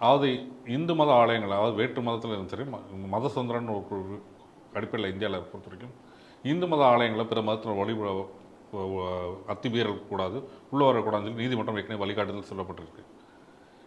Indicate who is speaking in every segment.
Speaker 1: அதாவது இந்து மத ஆலயங்கள் அதாவது வேற்று மதத்தில் இருந்து சரி மத சுதந்திரம்னு ஒரு அடிப்படையில் இந்தியாவில் பொறுத்த வரைக்கும் இந்து மத ஆலயங்களை பிற மதத்தில் வழிபட வ- அத்துமீறல் கூடாது உள்ளே வரக்கூடாதுன்னு சொல்லி நீதிமன்றம் ஏற்கனவே வழிகாட்டுதல் சொல்லப்பட்டிருக்கு.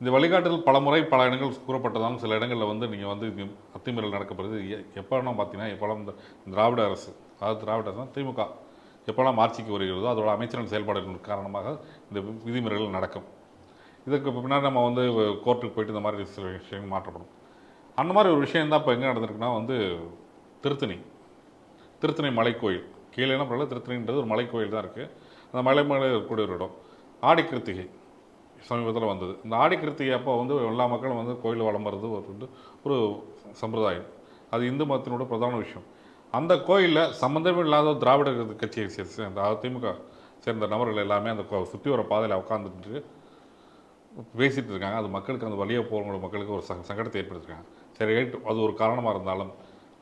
Speaker 1: இந்த வழிகாட்டுதல் பல முறை பல இடங்கள் கூறப்பட்டதாலும் சில இடங்களில் வந்து நீங்கள் வந்து அத்துமீறல் நடக்கப்படுது. எப்போலாம் பார்த்தீங்கன்னா எப்போலாம் இந்த திராவிட அரசு அதாவது திராவிட அரசு திமுக எப்போலாம் ஆட்சிக்கு வருகிறதோ அதோட அமைச்சரின் செயல்பாடுகள் காரணமாக இந்த விதிமுறைகள் நடக்கும். இதுக்கு பின்னாடி நம்ம வந்து கோர்ட்டுக்கு போயிட்டு இந்த மாதிரி சில விஷயங்கள் மாற்றப்படும். அந்த மாதிரி ஒரு விஷயம் தான் இப்போ எங்கே நடந்திருக்குன்னா வந்து திருத்தணி. திருத்தணி மலைக்கோயில். கீழே என்ன பண்ணல? திருத்தணின்றது ஒரு மலைக்கோயில் தான் இருக்குது அந்த மலை மேலே இருக்கக்கூடிய ஒரு இடம். ஆடி கிருத்திகை சமீபத்தில் வந்தது. இந்த ஆடி கிருத்திகை அப்போ வந்து எல்லா மக்களும் வந்து கோயில் வலம் வர்றது ஒரு வந்து ஒரு சம்பிரதாயம். அது இந்து மதத்தினோட பிரதான விஷயம். அந்த கோயிலில் சம்மந்தமே இல்லாத திராவிட கட்சியை சேர்ந்த அதிமுக திமுக சேர்ந்த நபர்கள் எல்லாமே அந்த சுற்றி வர பாதையில் உட்காந்துட்டு பேசிகிட்டு இருக்காங்க அது மக்களுக்கு அந்த வழியாக போகிறவங்கள மக்களுக்கு ஒரு சங்க சங்கடத்தை ஏற்படுத்திருக்காங்க. சரி ரைட் அது ஒரு காரணமாக இருந்தாலும்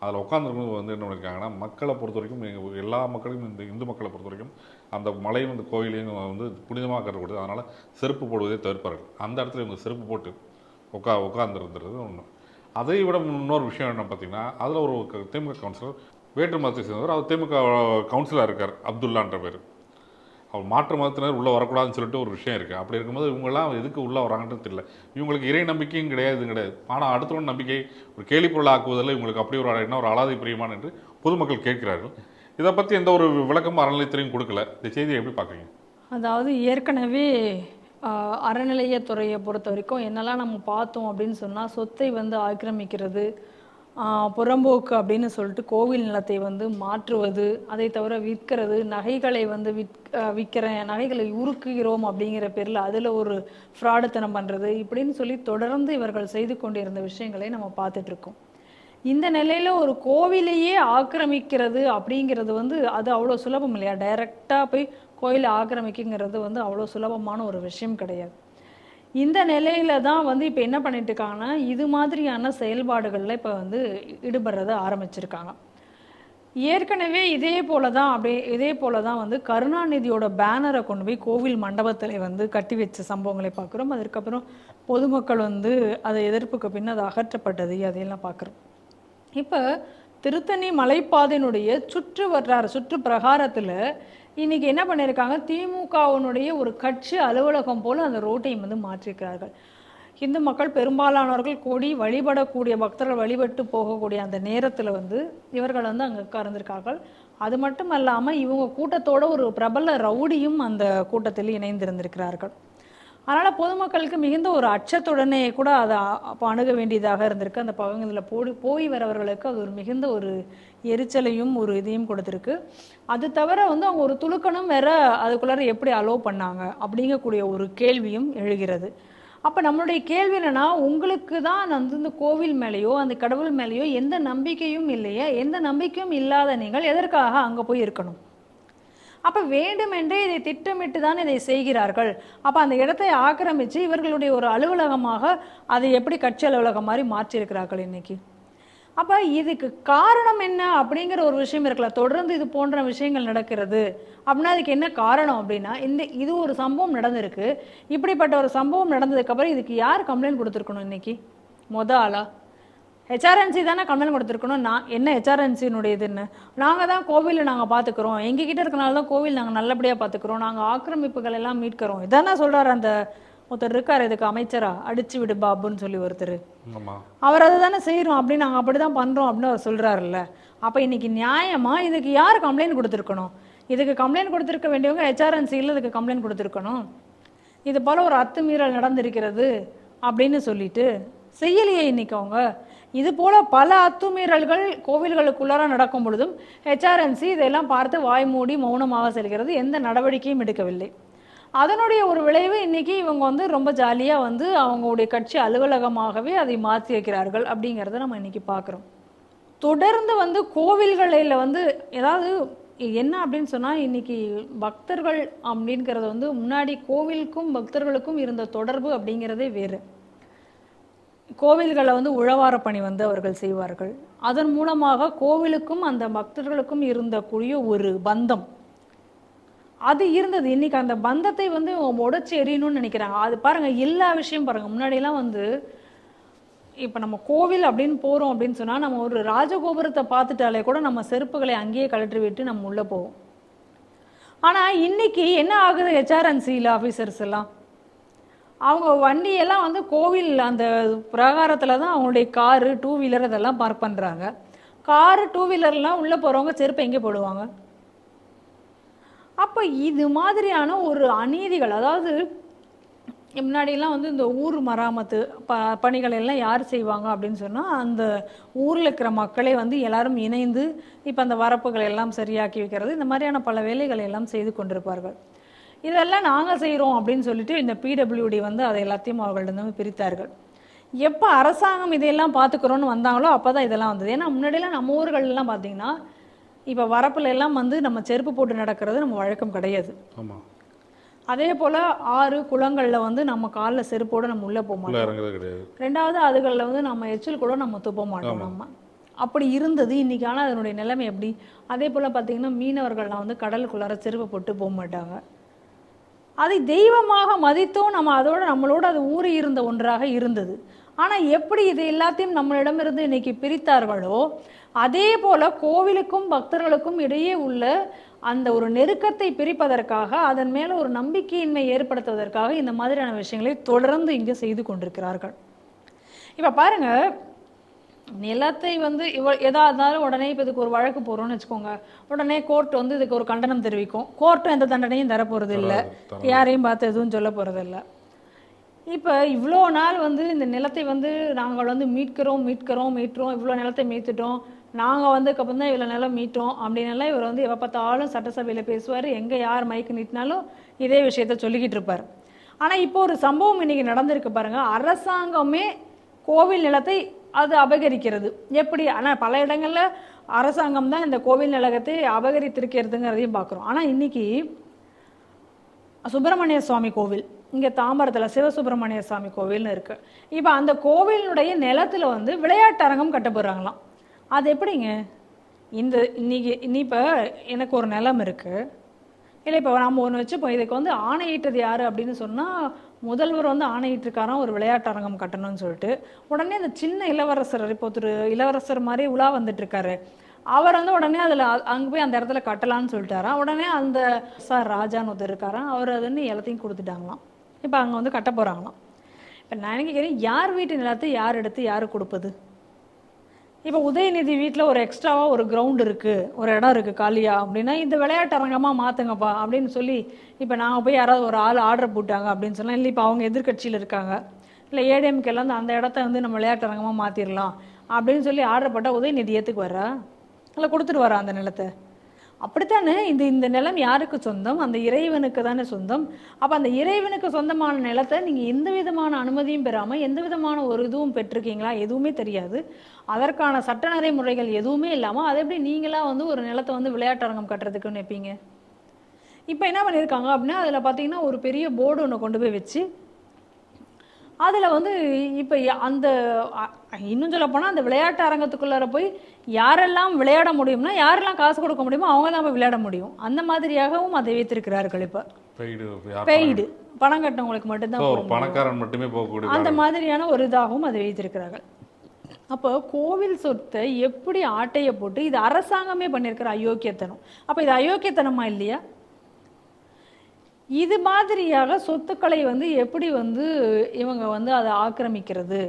Speaker 1: அதில் உட்காந்துருக்கும் வந்து என்ன பண்ணியிருக்காங்கன்னா மக்களை பொறுத்த வரைக்கும் எங்கள் எல்லா மக்களையும் இந்த இந்து மக்களை பொறுத்த வரைக்கும் அந்த மலையும் அந்த கோயிலையும் வந்து புனிதமாக கருதப்படுது. அதனால் செருப்பு போடுவதை தவிர்ப்பார்கள். அந்த இடத்துல இவங்க செருப்பு போட்டு உட்கா உட்காந்துருந்துறது ஒன்று அதை விட இன்னொரு விஷயம் என்ன பார்த்தீங்கன்னா அதில் ஒரு திமுக கவுன்சிலர் வேற்று மதத்தை சேர்ந்தவர். அவர் திமுக கவுன்சிலர் இருக்கார். அப்துல்லான்ற பேர். அவர் மாற்று மதத்தினர் உள்ளே வரக்கூடாதுன்னு சொல்லிட்டு ஒரு விஷயம் இருக்குது அப்படி இருக்கும்போது இவங்கெல்லாம் எதுக்கு உள்ளே வராங்கன்னு தெரியல. இவங்களுக்கு இறை நம்பிக்கையும் கிடையாது கிடையாது. ஆனால் அடுத்தவன் நம்பிக்கை ஒரு கேலிப்பொருள் ஆக்குவதில் இவங்களுக்கு அப்படி ஒரு என்ன ஒரு அலாதி பிரியமான என்று பொதுமக்கள் கேட்கிறார்கள். இதை பற்றி எந்த ஒரு விளக்கமும் அறநிலையத்திலையும் கொடுக்கல. இந்த செய்தியை எப்படி பார்க்குறீங்க?
Speaker 2: அதாவது ஏற்கனவே அறநிலையத்துறையை பொறுத்த வரைக்கும் என்னெல்லாம் நம்ம பார்த்தோம் அப்படின்னு சொன்னால் சொத்தை வந்து ஆக்கிரமிக்கிறது புறம்போக்கு அப்படின்னு சொல்லிட்டு கோவில் நிலத்தை வந்து மாற்றுவது அதை தவிர விற்கிறது நகைகளை வந்து விற் விற்கிற விற்கிறேன் நகைகளை உருக்குகிறோம் அப்படிங்கிற பேரில் அதில் ஒரு ஃப்ராடுத்தனம் பண்ணுறது இப்படின்னு சொல்லி தொடர்ந்து இவர்கள் செய்து கொண்டிருந்த விஷயங்களை நம்ம பார்த்துட்ருக்கோம் இந்த நிலையில் ஒரு கோவிலையே ஆக்கிரமிக்கிறது அப்படிங்கிறது வந்து அது அவ்வளோ சுலபம் இல்லையா? டைரெக்டாக போய் கோயிலை ஆக்கிரமிக்குங்கிறது வந்து அவ்வளோ சுலபமான ஒரு விஷயம் கிடையாது. இந்த நிலையில தான் வந்து இப்போ என்ன பண்ணிட்டு இருக்காங்கன்னா இது மாதிரியான செயல்பாடுகளில் இப்போ வந்து ஈடுபடுறத ஆரம்பிச்சிருக்காங்க. ஏற்கனவே இதே போல தான் அப்படியே இதே போல தான் வந்து கருணாநிதியோட பேனரை கொண்டு போய் கோவில் மண்டபத்தில் வந்து கட்டி வச்ச சம்பவங்களை பார்க்குறோம். அதுக்கப்புறம் பொதுமக்கள் வந்து அதை எதிர்ப்புக்கு பின் அது அகற்றப்பட்டது அதையெல்லாம் பார்க்குறோம். இப்போ திருத்தணி மலைப்பாதையினுடைய சுற்று வட்டார சுற்று பிரகாரத்தில் இன்னைக்கு என்ன பண்ணியிருக்காங்க? திமுகவினுடைய ஒரு கட்சி அலுவலகம் போல அந்த ரோட்டையும் வந்து மாற்றிருக்கிறார்கள். இந்து மக்கள் பெரும்பாலானவர்கள் கூடி வழிபடக்கூடிய பக்தர்கள் வழிபட்டு போகக்கூடிய அந்த நேரத்தில் வந்து இவர்கள் வந்து அங்கே உட்கார்ந்திருக்கார்கள் அது மட்டும் அல்லாமல் இவங்க கூட்டத்தோட ஒரு பிரபல ரவுடியும் அந்த கூட்டத்தில் இணைந்திருந்திருக்கிறார்கள். அதனால் பொதுமக்களுக்கு மிகுந்த ஒரு அச்சத்துடனே கூட அதை அப்போ அணுக வேண்டியதாக இருந்திருக்கு. அந்த பகங்களில் போடி போய் வரவர்களுக்கு அது ஒரு மிகுந்த ஒரு எரிச்சலையும் ஒரு இதையும் கொடுத்துருக்கு. அது தவிர வந்து அவங்க ஒரு துளுக்கணும் வேற அதுக்குள்ளார எப்படி அலோவ் பண்ணாங்க அப்படிங்கக்கூடிய ஒரு கேள்வியும் எழுகிறது. அப்போ நம்மளுடைய கேள்வி என்னன்னா உங்களுக்கு தான் வந்து இந்த கோவில் மேலேயோ அந்த கடவுள் மேலேயோ எந்த நம்பிக்கையும் இல்லையா எந்த நம்பிக்கையும் இல்லாத நீங்கள் எதற்காக அங்கே போய் இருக்கணும்? அப்போ வேண்டுமென்றே இதை திட்டமிட்டு தான் இதை செய்கிறார்கள். அப்போ அந்த இடத்தை ஆக்கிரமித்து இவர்களுடைய ஒரு அலுவலகமாக அதை எப்படி கட்சி அலுவலகம் மாதிரி மாற்றியிருக்கிறார்கள் இன்றைக்கி அப்போ இதுக்கு காரணம் என்ன அப்படிங்கிற ஒரு விஷயம் இருக்கல தொடர்ந்து இது போன்ற விஷயங்கள் நடக்கிறது. அப்படின்னா அதுக்கு என்ன காரணம் அப்படின்னா இந்த இது ஒரு சம்பவம் நடந்திருக்கு. இப்படிப்பட்ட ஒரு சம்பவம் நடந்ததுக்கப்புறம் இதுக்கு யார் கம்ப்ளைண்ட் கொடுத்துருக்கணும் இன்றைக்கி மொத ஆளாக ஹெச்ஆர்என்சி தானே கம்ப்ளைண்ட் கொடுத்துருக்கணும். நான் என்ன ஹெச்ஆர்என்சினுடைய இதுன்னு நாங்கள் தான் கோவிலை நாங்கள் பார்த்துக்குறோம் எங்ககிட்ட இருக்கனால தான் கோவில் நாங்கள் நல்லபடியாக பார்த்துக்குறோம் நாங்கள் ஆக்கிரமிப்புகள் எல்லாம் மீட்கிறோம். இதானே சொல்றாரு அந்த ஒருத்தர் இருக்கார் இதுக்கு அமைச்சரா? அடிச்சு விடு பாபுன்னு சொல்லி ஒருத்தர். அவர் அதை தானே செய்கிறோம் அப்படின்னு நாங்கள் அப்படி தான் பண்ணுறோம் அப்படின்னு அவர் சொல்கிறாருல்ல அப்போ இன்னைக்கு நியாயமா இதுக்கு யார் கம்ப்ளைண்ட் கொடுத்துருக்கணும்? இதுக்கு கம்ப்ளைண்ட் கொடுத்துருக்க வேண்டியவங்க ஹெச்ஆர்என்சியில் இதுக்கு கம்ப்ளைண்ட் கொடுத்துருக்கணும். இது போல் ஒரு அத்துமீறல் நடந்திருக்கிறது அப்படின்னு சொல்லிட்டு செய்யலையே இன்னைக்கு அவங்க. இது போல பல அத்துமீறல்கள் கோவில்களுக்குள்ளார நடக்கும் பொழுதும் ஹெச்ஆர்என்சி இதெல்லாம் பார்த்து வாய் மூடி மௌனமாக செல்கிறது. எந்த நடவடிக்கையும் எடுக்கவில்லை. அதனுடைய ஒரு விளைவு இன்னைக்கு இவங்க வந்து ரொம்ப ஜாலியாக வந்து அவங்களுடைய கட்சி அலுவலகமாகவே அதை மாற்றி வைக்கிறார்கள் அப்படிங்கிறத நம்ம இன்னைக்கு பார்க்குறோம். தொடர்ந்து வந்து கோவில்களில் வந்து ஏதாவது என்ன அப்படின்னு சொன்னால் இன்னைக்கு பக்தர்கள் அப்படிங்கிறது வந்து முன்னாடி கோவிலுக்கும் பக்தர்களுக்கும் இருந்த தொடர்பு அப்படிங்கிறதே வேறு. கோவில்களை வந்து உழவார பணி வந்து அவர்கள் செய்வார்கள். அதன் மூலமாக கோவிலுக்கும் அந்த பக்தர்களுக்கும் இருந்தக்கூடிய ஒரு பந்தம். அது இருந்தது. இன்னைக்கு அந்த பந்தத்தை வந்து இவங்க உடச்சி எறியணும்னு நினைக்கிறாங்க. அது பாருங்கள் எல்லா விஷயம் பாருங்கள் முன்னாடியெல்லாம் வந்து இப்போ நம்ம கோவில் அப்படின்னு போகிறோம் அப்படின்னு சொன்னால் நம்ம ஒரு ராஜகோபுரத்தை பார்த்துட்டாலே கூட நம்ம செருப்புகளை அங்கேயே கழற்றி விட்டு நம்ம உள்ளே போவோம். ஆனால் இன்னைக்கு என்ன ஆகுது? ஹெச்ஆர்என்சியில் ஆஃபீஸர்ஸ் எல்லாம்? அவங்க வண்டியெல்லாம் வந்து கோவில் அந்த பிரகாரத்தில் தான் அவங்களுடைய காரு டூ வீலர் இதெல்லாம் பார்க் பண்ணுறாங்க காரு டூ வீலர்லாம் உள்ளே போகிறவங்க செருப்பு எங்கே போடுவாங்க? அப்போ இது மாதிரியான ஒரு அநீதிகள் அதாவது முன்னாடியெல்லாம் வந்து இந்த ஊர் மராமத்து ப பணிகள் எல்லாம் யார் செய்வாங்க அப்படின்னு சொன்னால் அந்த ஊரில் இருக்கிற மக்களே வந்து எல்லாரும் இணைந்து இப்போ அந்த வரப்புகளை எல்லாம் சரியாக்கி வைக்கிறது இந்த மாதிரியான பல வேலைகளை எல்லாம் செய்து கொண்டிருப்பார்கள். இதெல்லாம் நாங்கள் செய்கிறோம் அப்படின்னு சொல்லிட்டு இந்த பிடபிள்யூடி வந்து அதை எல்லாத்தையும் அவர்களிடம் பிரித்தார்கள். எப்போ அரசாங்கம் இதையெல்லாம் பார்த்துக்கிறோன்னு வந்தாங்களோ அப்போ தான் இதெல்லாம் வந்தது. ஏன்னா முன்னாடியெல்லாம் நம்ம ஊர்கள்லாம் பார்த்தீங்கன்னா இப்போ வரப்புல எல்லாம் வந்து நம்ம செருப்பு போட்டு நடக்கிறது நம்ம வழக்கம் கிடையாது.
Speaker 1: ஆமாம்
Speaker 2: அதே போல் ஆறு குளங்களில் வந்து நம்ம காலில் செருப்போடு நம்ம உள்ளே போக மாட்டோம். ரெண்டாவது அதுகளில் வந்து நம்ம எச்சில் கூட நம்ம துப்ப மாட்டோம் நம்ம. அப்படி இருந்தது. இன்னைக்கு ஆனால் அதனுடைய நிலைமை எப்படி? அதே போல் பார்த்தீங்கன்னா மீனவர்கள்லாம் வந்து கடலுக்குள்ளார செருப்பு போட்டு போக மாட்டாங்க. அதை தெய்வமாக மதித்தும் நம்ம அதோட நம்மளோட அது ஊறி இருந்த ஒன்றாக இருந்தது. ஆனால் எப்படி இது எல்லாத்தையும் நம்மளிடமிருந்து இன்னைக்கு பிரித்தார்களோ அதே போல கோவிலுக்கும் பக்தர்களுக்கும் இடையே உள்ள அந்த ஒரு நெருக்கத்தை பிரிப்பதற்காக அதன் மேலே ஒரு நம்பிக்கையின்மை ஏற்படுத்துவதற்காக இந்த மாதிரியான விஷயங்களை தொடர்ந்து இங்கே செய்து கொண்டிருக்கிறார்கள். இப்போ பாருங்க நிலத்தை வந்து இவ எதா இருந்தாலும் உடனே இப்போ இதுக்கு ஒரு வழக்கு போகிறோம்னு வச்சுக்கோங்க. உடனே கோர்ட் வந்து இதுக்கு ஒரு கண்டனம் தெரிவிக்கும். கோர்ட்டும் எந்த தண்டனையும் தரப்போறது இல்லை. யாரையும் பார்த்து எதுவும் சொல்ல போகிறதில்ல இப்போ இவ்வளோ நாள் வந்து இந்த நிலத்தை வந்து நாங்கள் வந்து மீட்கிறோம் மீட்கிறோம் மீட்டுறோம். இவ்வளோ நிலத்தை மீட்டுட்டோம். நாங்கள் வந்து அப்புறம் தான் இவ்வளோ நிலம் மீட்டோம் அப்படின்னு எல்லாம் இவர் வந்து எப்போ பார்த்தாலும் சட்டசபையில் பேசுவார். எங்கே யார் மைக்கு நீட்டினாலும் இதே விஷயத்த சொல்லிக்கிட்டு இருப்பார். ஆனால் இப்போ ஒரு சம்பவம் இன்னைக்கு நடந்திருக்கு பாருங்க. அரசாங்கமே கோவில் நிலத்தை அது அபகரிக்கிறது. எப்படி? ஆனால் பல இடங்களில் அரசாங்கம் தான் இந்த கோவில் நிலகத்தை அபகரித்திருக்கிறதுங்கிறதையும் பார்க்குறோம். ஆனால் இன்றைக்கி சுப்பிரமணிய சுவாமி கோவில் இங்கே தாம்பரத்தில் சிவசுப்பிரமணிய சுவாமி கோவில்னு இருக்குது இப்போ அந்த கோவிலினுடைய நிலத்தில் வந்து விளையாட்டு அரங்கம் கட்ட போகிறாங்களாம் அது எப்படிங்க? இந்த இன்னைக்கு இன்னி இப்போ எனக்கு ஒரு நிலம் இருக்குது இல்லை இப்போ நம்ம ஒன்று வச்சுப்போம். இதுக்கு வந்து ஆணையிட்டது யார் அப்படின்னு சொன்னால் முதல்வர் வந்து ஆணையிட்டிருக்காராம் ஒரு விளையாட்டு அரங்கம் கட்டணும்னு சொல்லிட்டு. உடனே அந்த சின்ன இளவரசர் இப்போ ஒருத்தர் இளவரசர் மாதிரி உலா வந்துட்டு இருக்காரு. அவர் வந்து உடனே அதில் அங்கே போய் அந்த இடத்துல கட்டலான்னு சொல்லிட்டாராம். உடனே அந்த சார் ராஜான்னு ஒருத்தர் இருக்காராம். அவர் அது வந்து எல்லாத்தையும் கொடுத்துட்டாங்களாம். இப்போ அங்கே வந்து கட்ட போகிறாங்களாம் இப்போ நான் நினைக்கிறேன் கேட்குறேன் யார் வீட்டு நிலத்தை யார் எடுத்து யார் கொடுப்பது? இப்போ உதயநிதி வீட்டில் ஒரு எக்ஸ்ட்ராவாக ஒரு கிரவுண்ட் இருக்குது ஒரு இடம் இருக்குது காலியா அப்படின்னா இந்த விளையாட்டு அரங்கமாக மாற்றுங்கப்பா அப்படின்னு சொல்லி இப்போ நாங்கள் போய் யாராவது ஒரு ஆள் ஆர்டர் போட்டாங்க அப்படின்னு சொன்னால் இல்லை இப்போ அவங்க எதிர்க்கட்சியில் இருக்காங்க இல்லை ஏடிஎம்கேல அந்த அந்த இடத்த வந்து நம்ம விளையாட்டு அரங்கமாக மாற்றிடலாம் அப்படின்னு சொல்லி ஆர்டர் போட்டால் உதயநிதி ஏற்றுக்கு வர்றா? இல்லை கொடுத்துட்டு வரா அந்த நிலத்தை? அப்படித்தானே? இந்த இந்த நிலம் யாருக்கு சொந்தம்? அந்த இறைவனுக்கு தானே சொந்தம். அப்போ அந்த இறைவனுக்கு சொந்தமான நிலத்தை நீங்கள் எந்த விதமான அனுமதியும் பெறாமல் எந்த விதமான ஒரு இதுவும் பெற்றிருக்கீங்களா? எதுவுமே தெரியாது. அதற்கான சட்ட நடைமுறைகள் எதுவுமே இல்லாமல் அதை எப்படி நீங்களாக வந்து ஒரு நிலத்தை வந்து விளையாட்டரங்கம் கட்டுறதுக்குன்னு நினைப்பீங்க? இப்போ என்ன பண்ணியிருக்காங்க அப்படின்னா அதில் பார்த்தீங்கன்னா ஒரு பெரிய போர்டு ஒன்று கொண்டு போய் வச்சு அதில் வந்து இப்போ அந்த இன்னும் சொல்ல போனால் அந்த விளையாட்டு அரங்கத்துக்குள்ளார போய் யாரெல்லாம் விளையாட முடியும்னா யாரெல்லாம் காசு கொடுக்க முடியுமோ அவங்க தான் போய் விளையாட முடியும். அந்த மாதிரியாகவும் அதை வைத்திருக்கிறார்கள் இப்போ.
Speaker 1: பெய்டு
Speaker 2: பணம் கட்டவங்களுக்கு மட்டும்தான்
Speaker 1: பணக்காரன் மட்டுமே போகக்கூடிய
Speaker 2: அந்த மாதிரியான ஒரு இதாகவும் அதை வைத்திருக்கிறார்கள். அப்போ கோவில் சொத்தை எப்படி ஆட்டைய போட்டு இது அரசாங்கமே பண்ணியிருக்கிற அயோக்கியத்தனம். அப்போ இது அயோக்கியத்தனமா இல்லையா? இது மாதிரியாக சொத்துக்களை வந்து எப்படி வந்து இவங்க வந்து அதை ஆக்கிரமிக்கிறது?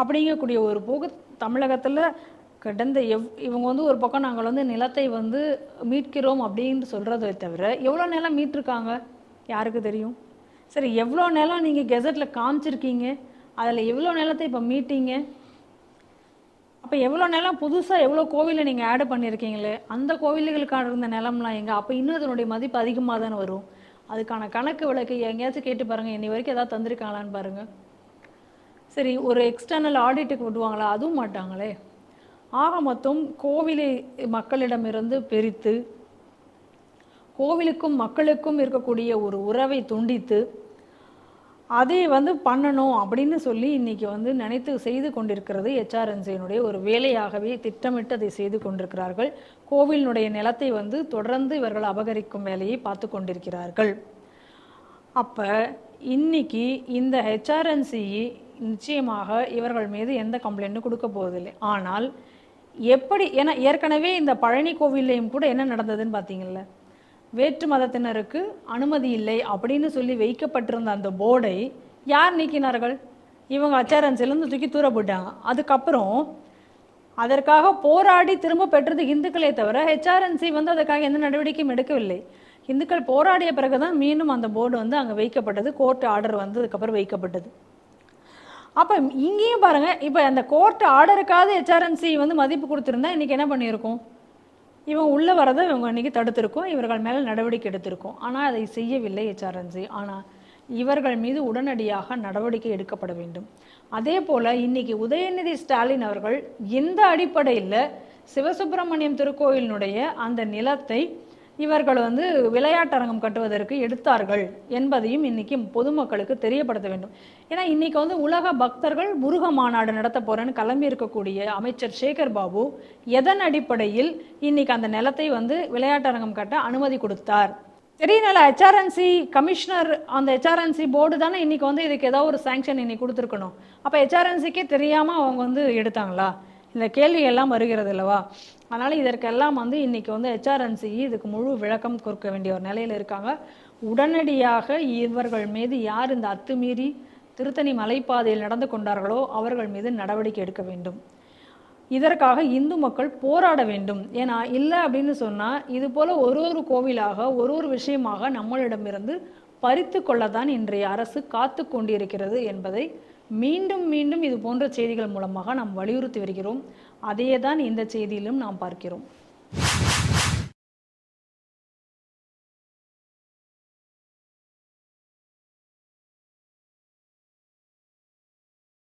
Speaker 2: அப்படிங்கக்கூடிய ஒரு போக்கு தமிழகத்தில் கடந்த எவ் இவங்க வந்து ஒரு பக்கம் நாங்கள் வந்து நிலத்தை வந்து மீட்கிறோம் அப்படின்னு சொல்கிறதை தவிர எவ்வளோ நிலம் மீட்டிருக்காங்க? யாருக்கு தெரியும்? சரி எவ்வளோ நிலம் நீங்கள் கெசட்டில் காமிச்சிருக்கீங்க? அதில் எவ்வளோ நிலத்தை இப்போ மீட்டிங்க? அப்போ எவ்வளோ நிலம் புதுசாக எவ்வளோ கோவிலை நீங்கள் ஆட் பண்ணியிருக்கீங்களே அந்த கோவில்களுக்கான இருந்த நிலம்லாம் எங்கே? அப்போ இன்னும் அதனுடைய மதிப்பு அதிகமாக தானே வரும்? அதுக்கான கணக்கு விளக்கு எங்கேயாச்சும் கேட்டு பாருங்கள் இன்னி வரைக்கும் எதாவது தந்திருக்காங்களான்னு பாருங்கள் சரி ஒரு எக்ஸ்டர்னல் ஆடிட்டுக்கு விடுவாங்களா? அதுவும் மாட்டாங்களே. ஆக மொத்தம் கோவிலை மக்களிடமிருந்து பிரித்து கோவிலுக்கும் மக்களுக்கும் இருக்கக்கூடிய ஒரு உறவை துண்டித்து அதை வந்து பண்ணணும் அப்படின்னு சொல்லி இன்னைக்கு வந்து நினைத்து செய்து கொண்டிருக்கிறது ஹெச்ஆர்என்சியினுடைய ஒரு வேலையாகவே திட்டமிட்டு அதை செய்து கொண்டிருக்கிறார்கள். கோவிலினுடைய நிலத்தை வந்து தொடர்ந்து இவர்கள் அபகரிக்கும் வேலையை பார்த்து கொண்டிருக்கிறார்கள். அப்போ இன்னைக்கு இந்த ஹெச்ஆர்என்சி நிச்சயமாக இவர்கள் மீது எந்த கம்ப்ளைண்ட்டும் கொடுக்க போவதில்லை. ஆனால் எப்படி ஏன்னா ஏற்கனவே இந்த பழனி கோவில்லையும் கூட என்ன நடந்ததுன்னு பார்த்தீங்கல்ல? வேற்று மதத்தினருக்கு அனுமதி இல்லை அப்படின்னு சொல்லி வைக்கப்பட்டிருந்த அந்த போர்டை யார் நீக்கினார்கள்? இவங்க அச்சாரன்சிலேருந்து தூக்கி தூர போட்டாங்க அதுக்கப்புறம் அதற்காக போராடி திரும்ப பெற்றது இந்துக்களே தவிர ஹெச்ஆர்என்சி வந்து அதற்காக எந்த நடவடிக்கையும் எடுக்கவில்லை. இந்துக்கள் போராடிய பிறகு தான் மீண்டும் அந்த போர்டு வந்து அங்கே வைக்கப்பட்டது. கோர்ட் ஆர்டர் வந்து அதுக்கப்புறம் வைக்கப்பட்டது. அப்போ இங்கேயும் பாருங்கள் இப்போ அந்த கோர்ட் ஆர்டருக்காவது ஹெச்ஆர்என்சி வந்து மதிப்பு கொடுத்துருந்தா இன்றைக்கி என்ன பண்ணியிருக்கும்? இவங்க உள்ளே வரதை இவங்க அன்றைக்கி தடுத்திருக்கோம் இவர்கள் மேலே நடவடிக்கை எடுத்திருக்கோம். ஆனால் அதை செய்யவில்லை எச்ஆர்என்சி ஆனால் இவர்கள் மீது உடனடியாக நடவடிக்கை எடுக்கப்பட வேண்டும். அதே போல் இன்னைக்கு உதயநிதி ஸ்டாலின் அவர்கள் எந்த அடிப்படையில் சிவசுப்பிரமணியம் திருக்கோயிலினுடைய அந்த நிலத்தை இவர்கள் வந்து விளையாட்டரங்கம் கட்டுவதற்கு எடுத்தார்கள் என்பதையும் இன்னைக்கு பொதுமக்களுக்கு தெரியப்படுத்த வேண்டும். ஏன்னா இன்னைக்கு வந்து உலக பக்தர்கள் முருக மாநாடு நடத்த போகிறேன்னு கிளம்பி இருக்கக்கூடிய அமைச்சர் சேகர் பாபு எதன் அடிப்படையில் இன்னைக்கு அந்த நிலத்தை வந்து விளையாட்டரங்கம் கட்ட அனுமதி கொடுத்தார்? தெரியல ஹெச்ஆர்என்சி கமிஷனர் அந்த ஹெச்ஆர்என்சி போர்டு தானே இன்றைக்கி வந்து இதுக்கு ஏதாவது ஒரு சேங்ஷன் இன்னைக்கு கொடுத்துருக்கணும். அப்போ ஹெச்ஆர்என்சிக்கே தெரியாமல் அவங்க வந்து எடுத்தாங்களா? இந்த கேள்வி எல்லாம் வருகிறது அல்லவா அதனால் இதற்கெல்லாம் வந்து இன்னைக்கு வந்து ஹெச்ஆர்என்சி இதுக்கு முழு விளக்கம் கொடுக்க வேண்டிய ஒரு நிலையில் இருக்காங்க. உடனடியாக இவர்கள் மீது யார் இந்த அத்துமீறி திருத்தணி மலைப்பாதையில் நடந்து கொண்டார்களோ அவர்கள் மீது நடவடிக்கை எடுக்க வேண்டும். இதற்காக இந்து மக்கள் போராட வேண்டும். ஏன்னா இல்லை அப்படின்னு சொன்னால் இது போல் ஒரு ஒரு கோவிலாக ஒரு ஒரு விஷயமாக நம்மளிடமிருந்து பறித்து கொள்ளத்தான் இன்றைய அரசு காத்து கொண்டிருக்கிறது என்பதை மீண்டும் மீண்டும் இது போன்ற செய்திகள் மூலமாக நாம் வலியுறுத்தி வருகிறோம். அதையே தான் இந்த செய்தியிலும் நாம் பார்க்கிறோம்.